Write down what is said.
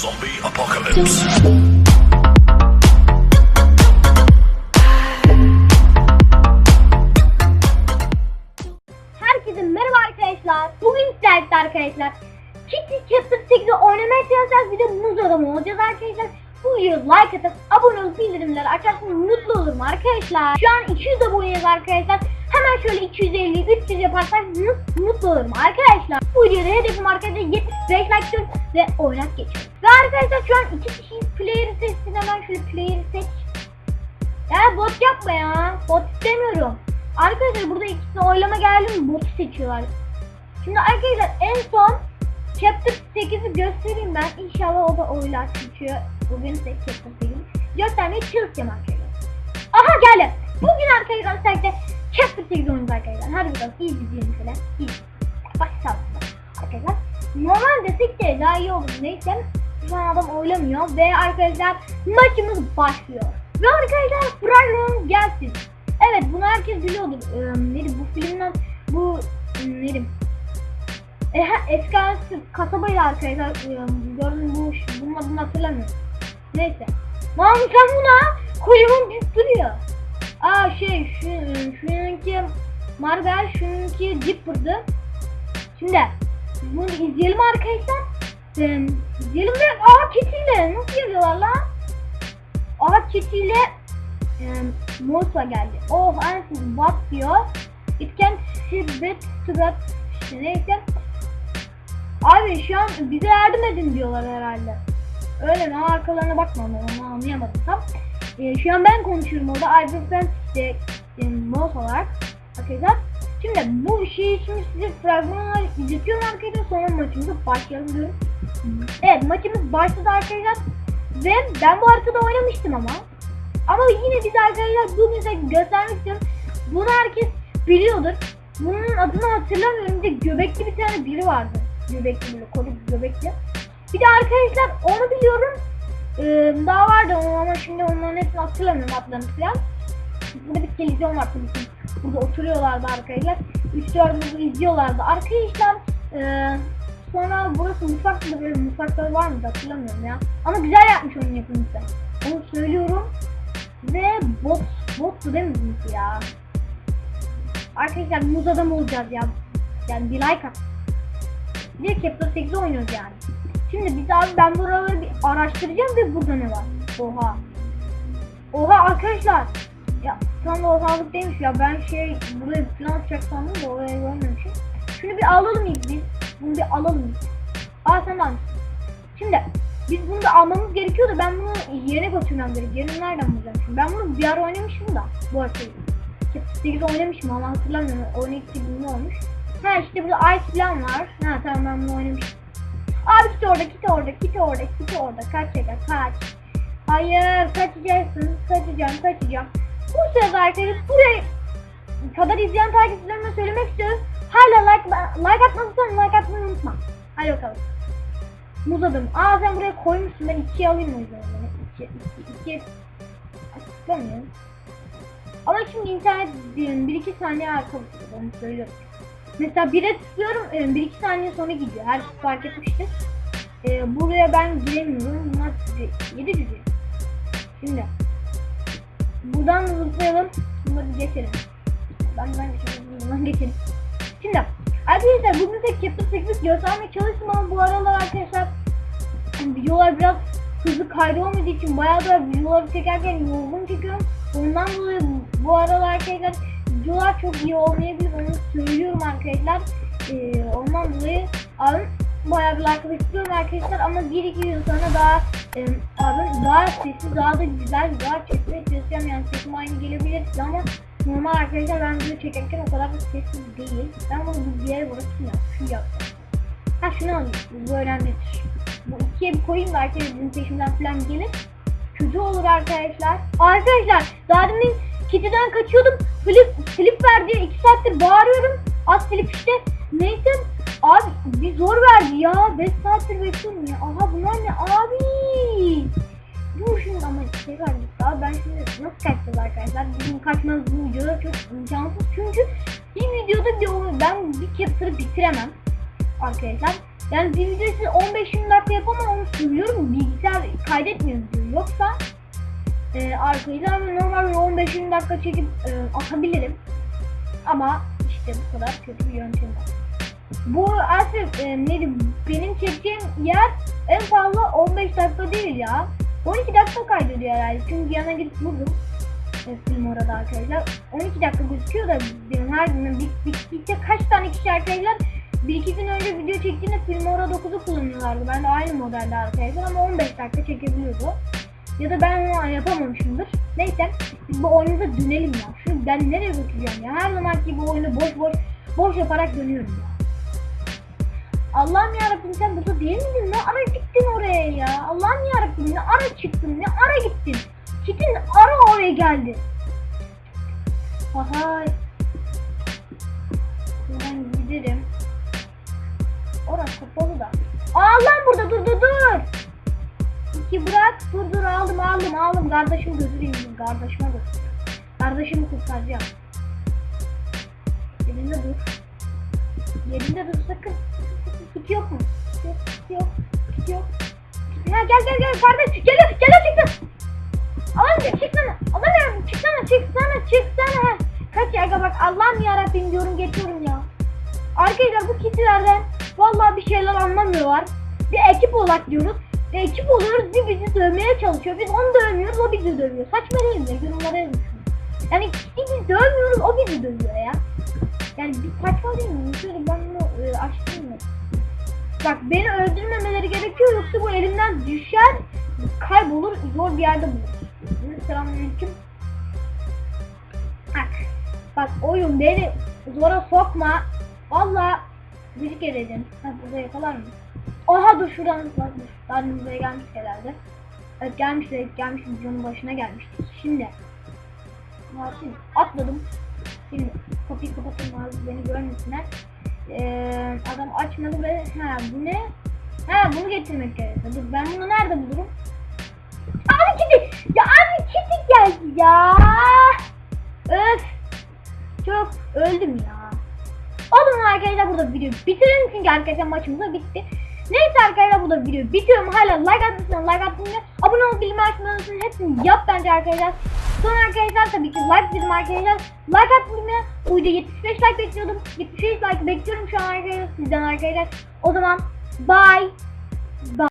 Zombie apocalypse. Herkese merhaba arkadaşlar. Bugün sizlerle arkadaşlar. Kitty Chapter 8'i oynamaya çalışacağız. Bir de muz adamı olacağız arkadaşlar. Bu videoya like atıp abone olup bildirimleri açarsanız mutlu olurum arkadaşlar. Şu an 200 aboneyiz arkadaşlar. Hemen şöyle 250 300 yaparsak mut- mutlu olurum arkadaşlar. Bu videoda hedefim arkadaşlar 75 like istiyorum ve oynat geçiyorum. Ve arkadaşlar şu an iki kişiyiz. Player'ı seçsin hemen şöyle player'ı seç. Ya bot yapma ya. Bot istemiyorum. Arkadaşlar burada ikisine oylama geldi mi botu seçiyorlar. Şimdi arkadaşlar en son Chapter 8'i göstereyim ben. İnşallah o da oylar seçiyor. Bugün de Chapter 8'i göstermeye çalışacağım arkadaşlar. Aha geldi. Bugün arkadaşlar sizlerle 8 oynuyoruz arkadaşlar. Hadi bakalım iyi izleyelim şöyle. İyi. Başlayalım. Arkadaşlar. Normal desek de daha iyi olur. Neyse. Şu an adam oylamıyor ve arkadaşlar maçımız başlıyor. Ve arkadaşlar fragman gelsin. Evet bunu herkes biliyordur. Ee, neydi bu filmden bu neydi? E, eski kasabaydı arkadaşlar. Ee, gördüm bu bunun adını hatırlamıyorum. Neyse. Lan sen buna kocaman büyük duruyor. Aa şey şu şununki Marvel şununki Dipper'dı. Şimdi bunu izleyelim arkadaşlar. Ee, izleyelim ve aa ketiyle nasıl geliyorlar lan? Aa ketiyle e, Mosa geldi. Oh anasını what diyor. It can shibet sırat işte neyse. Abi şu an bize yardım edin diyorlar herhalde. Öyle mi? Arkalarına bakma onu anlayamadım tam. Ee, şu an ben konuşuyorum orada. Ibuprofen işte e, Mosa olarak. Arkadaşlar. Şimdi bu şeyi şimdi size fragmanlar izletiyorum arkadaşlar. Sonra maçımıza başlayalım diyorum. Evet maçımız başladı arkadaşlar. Ve ben bu haritada oynamıştım ama. Ama yine biz arkadaşlar bunu size göstermek istiyorum. Bunu herkes biliyordur. Bunun adını hatırlamıyorum. Bir de göbekli bir tane biri vardı. Göbekli böyle bir göbekli. Bir de arkadaşlar onu biliyorum. Ee, daha vardı ama şimdi onların hepsini hatırlamıyorum adlarını falan. Burada bir televizyon var tabii ki. Burada oturuyorlardı arkadaşlar. 3-4 izliyorlardı. Arkadaşlar ee, sonra burası mutfak da böyle mutfakları var mıydı hatırlamıyorum ya. Ama güzel yapmış onun yapımcısı. Onu söylüyorum. Ve bot, bottu değil mi bizimki ya? Arkadaşlar muz adam olacağız ya. Yani bir like at. Bir de Kepler 8'i oynuyoruz yani. Şimdi biz abi ben buraları bir araştıracağım ve burada ne var? Oha. Oha arkadaşlar. Ya tam da ortalık değilmiş ya. Ben şey buraya plan atacak sandım da oraya görmemişim. Şunu bir alalım ilk biz. Bunu bir alalım ilk. Aa sen almışsın. Şimdi biz bunu da almamız gerekiyordu. Ben bunu yerine götürmem gerek. Yerini nereden bulacağım şimdi? Ben bunu bir ara oynamışım da bu haritayı. 8 oynamışım ama hatırlamıyorum. Oynayıp ne olmuş. Ha işte burada ice falan var. Ha tamam ben bunu oynamışım. Abi git orada, git orada, git orada, git orada. Kaç şeker, kaç. Hayır, kaçacaksın. Kaçacağım, kaçacağım. Bu sırada arkadaşlar buraya kadar izleyen takipçilerime söylemek istiyorum. Hala like, like atmazsan like atmayı unutma. Hadi bakalım. Muz adım. Aa sen buraya koymuşsun. Ben ikiye alayım o yüzden. İki, iki, iki. Açıklamıyorum. Ama şimdi internet bir, iki saniye arka. Onu söylüyorum. Mesela bire tıklıyorum. e, Bir iki saniye sonra gidiyor. Her şey fark etmiştir. Ee, buraya ben giremiyorum. Bunlar size yedi dizi. Şimdi. Buradan zıplayalım. Bunları geçelim. Ben ben geçelim. Buradan geçelim. Şimdi. Arkadaşlar bugün tek Chapter 8 göstermeye çalıştım ama bu aralar arkadaşlar videolar biraz hızlı kaydolmadığı için bayağı da videoları çekerken yorgun çekiyorum. Ondan dolayı bu aralar arkadaşlar videolar çok iyi olmayabilir onu söylüyorum arkadaşlar. Ee, ondan dolayı abi bayağı bir like bekliyorum arkadaşlar ama 1-2 yıl sonra daha e, abi daha sessiz daha da güzel videolar çekmeye çalışacağım yani sesim aynı gelebilir ama normal arkadaşlar ben video çekerken o kadar da sessiz değil. Ben bunu bir yere bırakayım. Şu yapacağım. Ha şunu alayım. Bu önemlidir. Bu ikiye bir koyayım da arkadaşlar bizim falan gelir. Kötü olur arkadaşlar. Arkadaşlar daha demin Kitty'den kaçıyordum. Flip, flip ver diye 2 saattir bağırıyorum. Flip işte. Neyse. Abi bir zor verdi ya. 5 saattir bekliyorum ya. Aha bunlar ne abi? Dur şimdi ama şey verdik daha. Ben şimdi nasıl kaçacağız arkadaşlar? Bizim kaçmaz bu videoda çok imkansız. Çünkü bir videoda bir oyun- ben bir chapter'ı bitiremem. Arkadaşlar. Yani bir videoyu size 15-20 dakika yapamam onu söylüyorum bilgisayar kaydetmiyor diyor. Yoksa e, arkayı ama normal 15-20 dakika çekip e, atabilirim. Ama işte bu kadar kötü bir yöntem. Bu aslında e, neydi? Benim çekeceğim yer en fazla 15 dakika değil ya. 12 dakika kaydediyor herhalde. Çünkü yana gidip vurdum. E, film orada arkadaşlar. 12 dakika gözüküyor da benim her gün bir, bir, bir, kaç tane kişi arkadaşlar bir iki gün önce video çektiğinde Filmora 9'u kullanıyorlardı. Ben de aynı modelde arkadaşlar ama 15 dakika çekebiliyordu. Ya da ben onu yapamamışımdır. Neyse bu oyunumuza dönelim ya. Şunu ben nereye götüreceğim ya? Her zaman gibi oyunu boş boş boş yaparak dönüyorum ya. Allah'ım yarabbim sen burada değil miydin? Ne ara gittin oraya ya? Allah'ım yarabbim ne ara çıktın? Ne ara gittin? Gittin ara oraya geldi. Aha. Ben giderim. Orası kapalı da. Allah'ım burada dur dur dur. İki bırak dur dur aldım aldım aldım. Kardeşim götüreyim. Kardeşime götür. Kardeşimi kurtaracağım. Yerinde dur. Yerinde dur sakın. Kit yok mu? Yok, kit yok, kit yok. Ha, gel gel gel kardeş. Geliyor, geliyor çıktı. Aman çıksana. Aman çıksana, çıksana, çıksana. Kaç ya bak Allah'ım yarabbim diyorum geçiyorum ya. Arkadaşlar bu kitlerden vallahi bir şeyler anlamıyorlar. Bir ekip olarak diyoruz. Ekip oluyoruz bir bizi dövmeye çalışıyor. Biz onu dövmüyoruz o bizi dövüyor. Saçma değil mi? Yorumlara yazın. Yani biz dövmüyoruz o bizi dövüyor ya. Yani bir saçma değil mi? Şöyle ben bunu e, açtım mı? Bak beni öldürmemeleri gerekiyor yoksa bu elimden düşer, kaybolur, zor bir yerde bulur. Selamünaleyküm. Bak, bak oyun beni zora sokma. Valla gıcık edeceğim. Ha burada yakalar mı? Oha dur şuradan. Daha önce buraya gelmiş herhalde. Evet gelmiş evet gelmiş videonun başına gelmiştik. Şimdi. Yapayım? Atladım. Şimdi kapıyı kapatayım abi beni görmesinler. Ee, adam açmadı ve ha bu ne? Ha bunu getirmek gerekiyor. Dur ben bunu nerede bulurum? Abi kiti! Ya abi kiti geldi ya! Öf! Çok öldüm ya. O zaman arkadaşlar burada videoyu bitirelim çünkü arkadaşlar maçımız da bitti. Neyse arkadaşlar burada videoyu bitiriyorum. Hala like atmışsınız, like atmayı, abone olup bildirim açmayı. Hepsini yap bence arkadaşlar. Son arkadaşlar tabii ki like dedim arkadaşlar. Like atmayı, bu videoda 75 like bekliyordum. 75 like bekliyorum şu an arkadaşlar sizden arkadaşlar. O zaman bye. Bye.